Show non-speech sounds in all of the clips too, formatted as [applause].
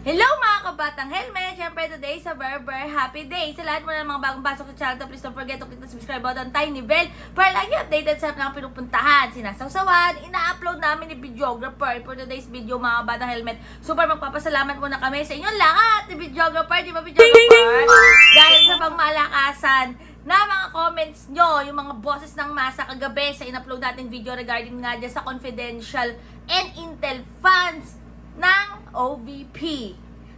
Hello mga kabatang helmet! Siyempre today sa Berber Happy Day! Sa lahat mo na mga bagong pasok sa channel to, please don't forget to click the subscribe button, tiny bell para lagi updated sa mga pinupuntahan, sinasawsawan, ina-upload namin ni videographer for today's video mga kabatang helmet. Super magpapasalamat muna kami sa inyong lahat ni videographer, di ba videographer? Dahil sa pangmalakasan na mga comments nyo, yung mga bosses ng masa kagabi sa in-upload natin video regarding nga dyan sa confidential and intel funds ng OVP.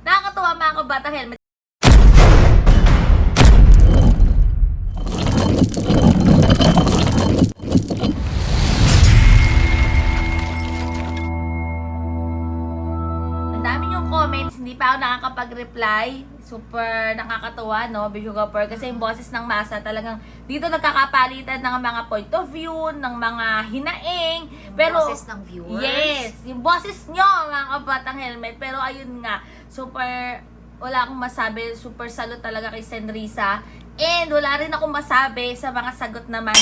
Nakakatuwa mga kabata helmet. Ang dami yung comments, hindi pa ako nakakapag-reply. Super nakakatuwa, no, Bishogapur? Kasi yung boses ng masa talagang dito nagkakapalitan ng mga point of view, ng mga hinaing. Pero, boses ng viewers? Yes, yung boses nyo, mga kabatang helmet. Pero ayun nga, super, wala akong masabi. Super salute talaga kay Senrisa. And wala rin akong masabi sa mga sagot naman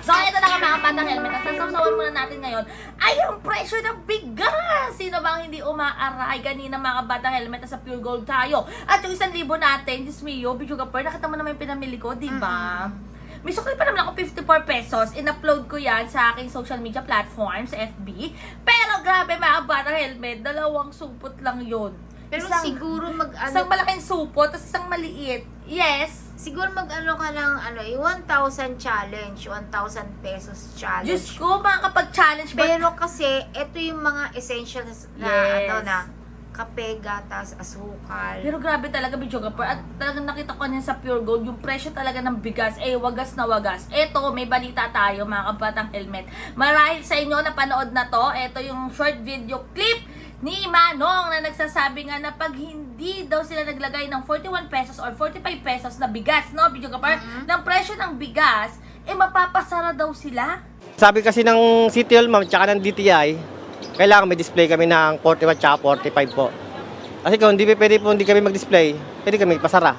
So, ito na nga mga batang helmet. Ang sasawsawan muna natin ngayon ay yung presyo ng bigas. Sino bang hindi umaaray kanina mga batang helmet sa pure gold tayo? At yung isang libo natin, Diyos mio, Bicho Gapur, nakita mo naman yung pinamili ko, di ba? May sukli pa naman ako 54 pesos. In-upload ko yan sa aking social media platform, sa FB. Pero grabe mga batang helmet, dalawang supot lang yun. Pero Isang- siguro mag ano, Isang malaking supot, tapos isang maliit. Yes. siguro mag ano ka ng ano, yung 1,000 challenge, 1,000 pesos challenge. Diyos ko, mga kapag-challenge. but- Pero kasi ito yung mga essentials na Yes. ano na kape, gatas, asukal. Pero grabe talaga, Bichogapur. At talagang nakita ko niyan sa Pure Gold, yung presyo talaga ng bigas, eh, wagas na wagas. Eto, may balita tayo, mga kabatang helmet. Marahil sa inyo na panood na to, eto yung short video clip ni Manong na nagsasabi nga na pag hindi daw sila naglagay ng 41 pesos or 45 pesos na bigas, no, Bichogapur, Mhm. ng presyo ng bigas, eh, mapapasara daw sila. Sabi kasi ng City Hall ma'am, tsaka ng DTI, kailangan may display kami ng 41 tsaka 45 po. Kasi kung hindi pwede po hindi kami mag-display, pwede kami pasara.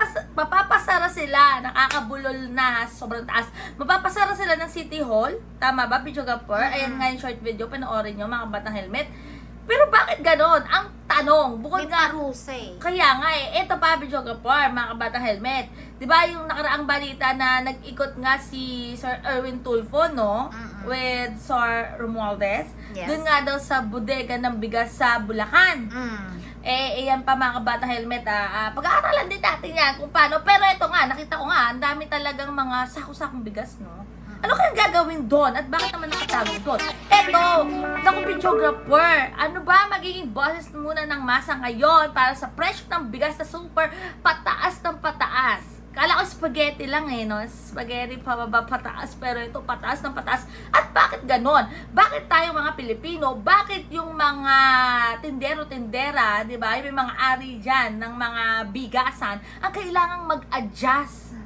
Pas- mapapasara sila, nakakabulol na, sobrang taas. Mapapasara sila ng City Hall, tama ba, Bichogapur? Ayan nga yung short video, panoorin nyo, mga batang helmet. Pero bakit ganon? Ang tanong, bukod May nga, parusa eh. kaya nga eh, eto pa, Bichogapur, mga batang helmet. Di ba yung nakaraang balita na nag-ikot nga si Sir Erwin Tulfo, no? Mm-mm. With Sir Romualdez. Yes. Doon nga daw sa bodega ng bigas sa Bulacan. Mm. Eh, ayan pa mga kabata helmet ah. Ah, pag-aaralan din natin yan kung paano. Pero ito nga, nakita ko nga, ang dami talagang mga sako-sakong bigas, no? Ano kaya gagawin doon? At bakit naman nakatago doon? Eto, naku videographer, ano ba magiging boses muna ng masa ngayon para sa presyo ng bigas na super pataas ng pataas? Kala ko spaghetti lang eh, no? Spaghetti pababa pataas, pero ito pataas ng pataas. At bakit ganon? Bakit tayo mga Pilipino, bakit yung mga tindero-tindera, di ba? May mga ari dyan ng mga bigasan, ang kailangang mag-adjust.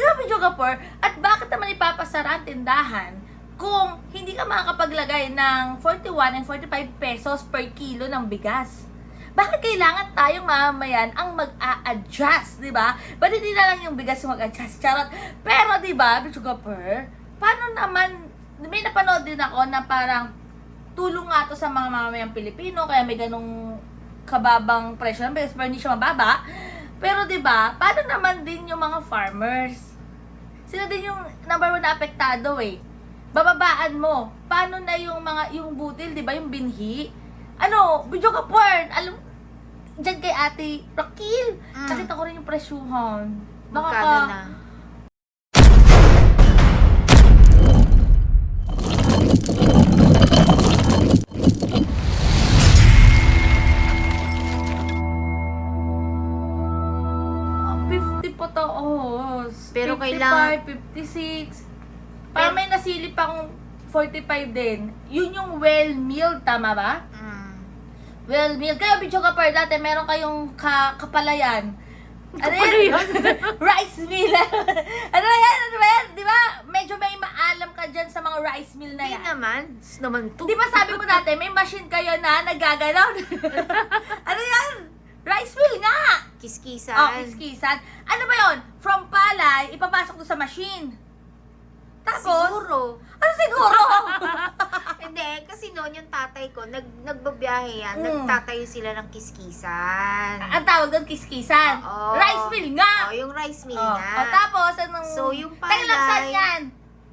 Di ba, Gapor? At bakit naman ipapasara ang tindahan kung hindi ka makakapaglagay ng 41 and 45 pesos per kilo ng bigas? Bakit kailangan tayong mamamayan ang mag-a-adjust, di ba? Ba't hindi na lang yung bigas yung mag-adjust? Charot. Pero, di ba, Medyo Gapor, paano naman, may napanood din ako na parang tulong nga to sa mga mamamayang Pilipino, kaya may ganong kababang presyo ng bigas, pero hindi siya mababa. Pero 'di ba, paano naman din yung mga farmers? Sila din yung number one na apektado eh. Bababaan mo. Paano na yung mga yung butil, 'di ba, yung binhi? Ano, video ka porn. Alam Diyan kay Ate Rakil. Mm. Nakita ko rin yung presyuhan. Baka ka- na? Ah, 50 pa taos. Pero 55, kailangan- 56. Parang may nasilip akong 45 din. Yun yung well milled, tama ba? Mm. Well milled. Kaya video ka per dati, meron kayong ka kapalayan. Ano yan? [laughs] rice mill. [laughs] ano yan? Ano ba yan? Di ba? Medyo may maalam ka dyan sa mga rice mill na Hindi yan. naman. Sus naman to. Di ba sabi mo dati, may machine kayo na nagagalaw? [laughs] ano yan? Rice mill nga! Kiskisan. Oh, kiskisan. Ano ba yon? From palay, ipapasok ko sa machine. Tapos? Siguro. Ano siguro? [laughs] [laughs] Hindi, kasi noon yung tatay ko, nag, nagbabiyahe yan, Mm. nagtatayo sila ng kiskisan. Ang tawag doon, kiskisan. Oo. Rice mill nga. Oh, yung rice mill Oh, nga. oh, tapos, anong... So, yung Teka lang, saan palay- yan?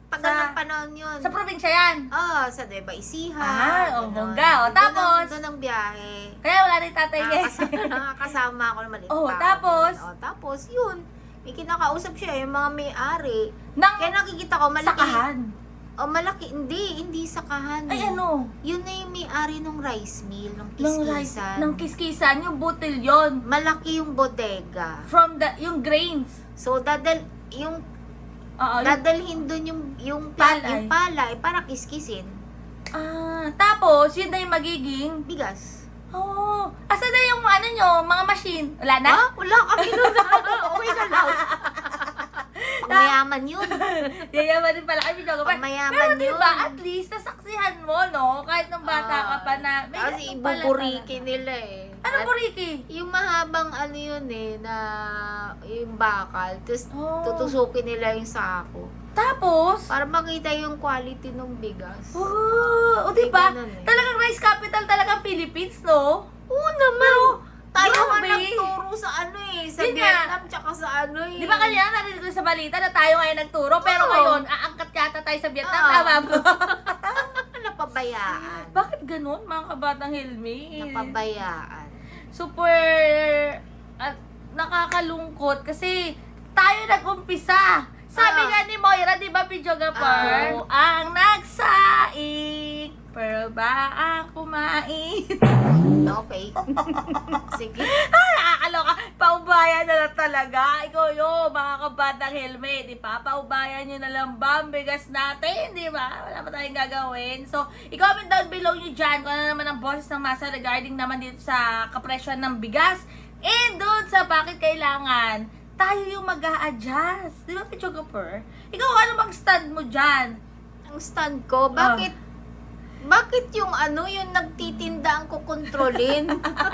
Pag sa- panahon yun. Sa probinsya yan. Oh, sa Nueva Ecija. Ah, oh, bongga. Oh, Doon tapos? Doon ang biyahe. Kaya wala yung tatay niya. Nakakasama, nakakasama ako ng maliit [laughs] Oh, ako tapos? Oh, tapos, yun. May kinakausap siya, yung mga may-ari. Nang Kaya nakikita ko, malaki. sakahan. Oh, malaki. Hindi, hindi sakahan. Ay, ano? Yun na yung may-ari ng rice mill, ng Ng rice, kiskisan. ng kiskisan, yung butil yon Malaki yung bodega. From the, yung grains. So, dadal, yung, Oo, yung, dadalhin dun yung, yung, Palay. yung palay para kiskisin. ah, tapos, yun na yung magiging, Bigas. Oh, asa na yung ano nyo, mga machine? Wala na? Ha? Wala kami nun. okay na lang. [laughs] Pagmayaman yun. [laughs] Yayaman din pala kami dog. Pero Pagmayaman yun. diba, at least, nasaksihan mo, no? Kahit nung bata ka pa na, may Kasi ganun pala ibuburiki nila eh. Ano At buriki? Yung mahabang ano yun eh, na yung bakal. Tapos Oh. tutusukin nila yung sako. Tapos, Para makita yung quality ng bigas. oh, o May diba? ganun eh. Talagang rice capital talaga ang Philippines, no? Oo naman. tayo nga grabe. nagturo sa ano eh, sa Yun nga. Vietnam tsaka sa ano eh. Di ba kanina narinig ko sa balita na tayo ngayon nagturo, pero Oo. ngayon, aangkat yata tayo sa Vietnam, Oo. tama ba? [laughs] Napabayaan. Bakit ganun, mga kabatang helmet? Napabayaan. Super at nakakalungkot kasi tayo nag-umpisa. Sabi Ah. nga ni Moira, di ba, videographer? Ang nagsaing, pero ba ang kumain? [laughs] Okay. Sige. Nakakaloka. Paubayan na lang talaga. Ikaw yun, mga kabatang helmet, di ba? Paubayan nyo na lang ba ang bigas natin, di ba? Wala pa tayong gagawin. So, i-comment down below nyo dyan kung ano naman ang boses ng masa regarding naman dito sa kapresyon ng bigas. And doon sa bakit kailangan tayo yung mag adjust Di ba, Pichogapur? Ikaw, ano bang stand mo dyan? Ang stand ko, bakit bakit yung ano, yung nagtitinda ang kukontrolin?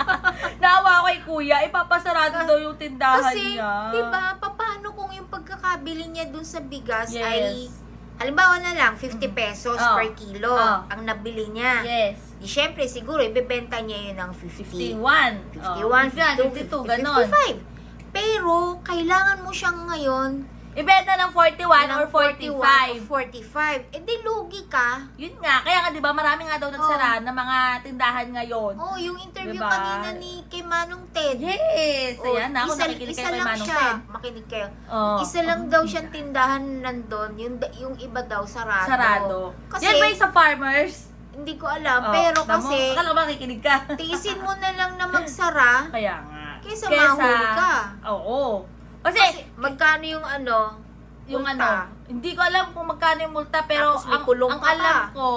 [laughs] Naawa ko kay kuya, ipapasarado daw yung tindahan Kasi, niya. di ba, paano kung yung pagkakabili niya dun sa bigas Yes. ay, halimbawa na lang, 50 pesos Oh. per kilo Oh. ang nabili niya. Yes. Di syempre, siguro, ibebenta niya yun ng 51. 50. 51, 51, 52, ganon. 55. Pero, kailangan mo siyang ngayon Ibenta ng 41 or ng 45. 45. Eh di lugi ka. Yun nga, kaya nga 'di ba marami nga daw nagsara ng mga tindahan ngayon. Oh, yung interview Diba? kanina ni kay Manong Ted. Yes! Oh, Ayan, ako isa, nakikinig isa kayo kay lang Manong siya. Ted. Makinig kayo. Oh. Isa lang daw siyang tindahan nandun. Yung, yung iba daw sarado. Sarado. Kasi, Yan ba yung sa farmers? hindi ko alam. Oh, pero tamo. kasi, Akala ko makikinig ka. tiisin mo na lang na [laughs] magsara Kaya nga. Kaysa mahuli ka. Oo. Kasi, Kasi, magkano yung ano, yung multa? ano, hindi ko alam kung magkano yung multa, pero Tapos may ang, kulong ang ka pa. alam ko,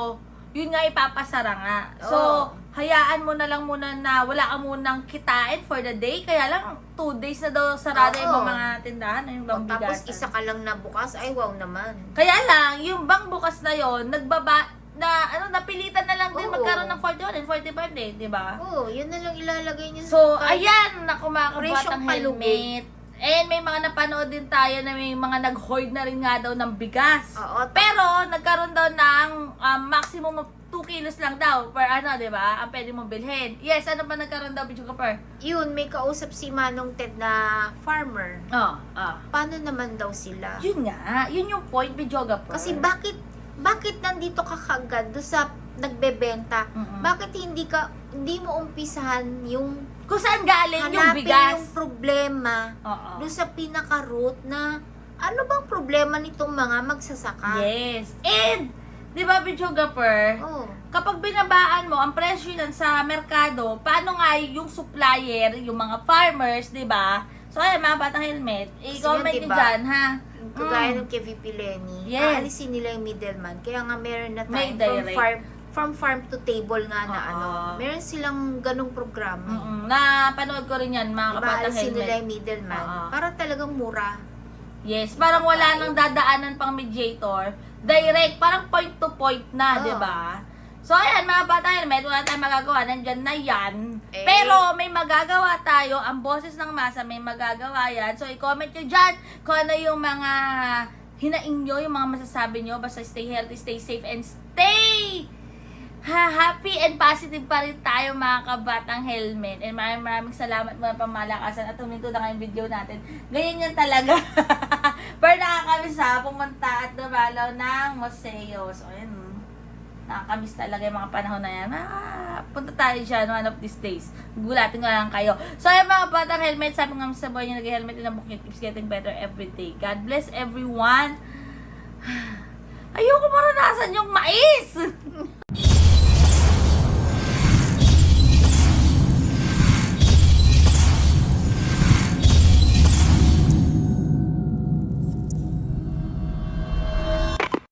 yun nga ipapasara nga. So, Oo. hayaan mo na lang muna na wala ka munang kitain for the day. Kaya lang, two days na daw sarado yung Oo. mga tindahan, yung bang O, tapos bigasan. isa ka lang na bukas, ay wow naman. Kaya lang, yung bang bukas na yon nagbaba, na ano napilitan na lang din Oo. magkaroon ng 41 and 45 day, di ba? Oo, yun na lang ilalagay niya So, sa ayan, naku mga kabatang Presyong palugi. helmet. And may mga napanood din tayo na may mga nag-hoard na rin nga daw ng bigas. Oo, Pero, nagkaroon daw ng um, maximum of 2 kilos lang daw per ano, di ba? Ang pwede mong bilhin. Yes, ano ba nagkaroon daw, Bicho Kapar? yun, may kausap si Manong Ted na farmer. Oh, ah. Paano naman daw sila? Yun nga, yun yung point, Bicho Kapar. Kasi bakit bakit nandito ka kagad do sa nagbebenta? Mm-mm. Bakit hindi ka hindi mo umpisahan yung Kung saan galing yung hanapin bigas. yung problema Oo. do sa pinaka-root na ano bang problema nitong mga magsasaka? Yes. And, di ba, Kapar, Oh. kapag binabaan mo ang presyo nun sa merkado, paano nga yung supplier, yung mga farmers, di ba? So, ayan, mga batang helmet, i-comment Sige, nyo diba? dyan, ha? Yung Kagaya Mm. ng kay VP Lenny, Yes. aalisin nila yung middleman. Kaya nga meron na May tayo from direct. farm, from farm to table nga na Oo. ano. Meron silang ganong programa. Mm-mm. Napanood ko rin yan, mga Diba, kabatang aalisin nila helmet. yung middleman. Oo. Para talagang mura. Yes, parang wala nang dadaanan pang mediator. Direct, parang point to point na, Oo. di ba? So, ayan, mga bata helmet, wala tayong magagawa. Nandyan na yan. Eh. Pero, may magagawa tayo. Ang boses ng masa, may magagawa yan. So, i-comment nyo dyan kung ano yung mga hinaing nyo yung mga masasabi nyo. Basta stay healthy, stay safe, and stay ha, happy and positive pa rin tayo mga kabatang helmet. And maraming maraming salamat mga pamalakasan at huminto na kayong video natin. Ganyan yan talaga. [laughs] Pero nakakamiss pumunta at dumalaw ng museo. So, ayun. Nakakamiss talaga yung mga panahon na yan. Ah, punta tayo dyan one of these days. Gulatin ko lang kayo. So, ayun mga batang helmet, sabi nga sa boy nyo, nag-helmet na bukit keeps getting better every day. God bless everyone. [sighs] Ayoko maranasan yung mais! [laughs]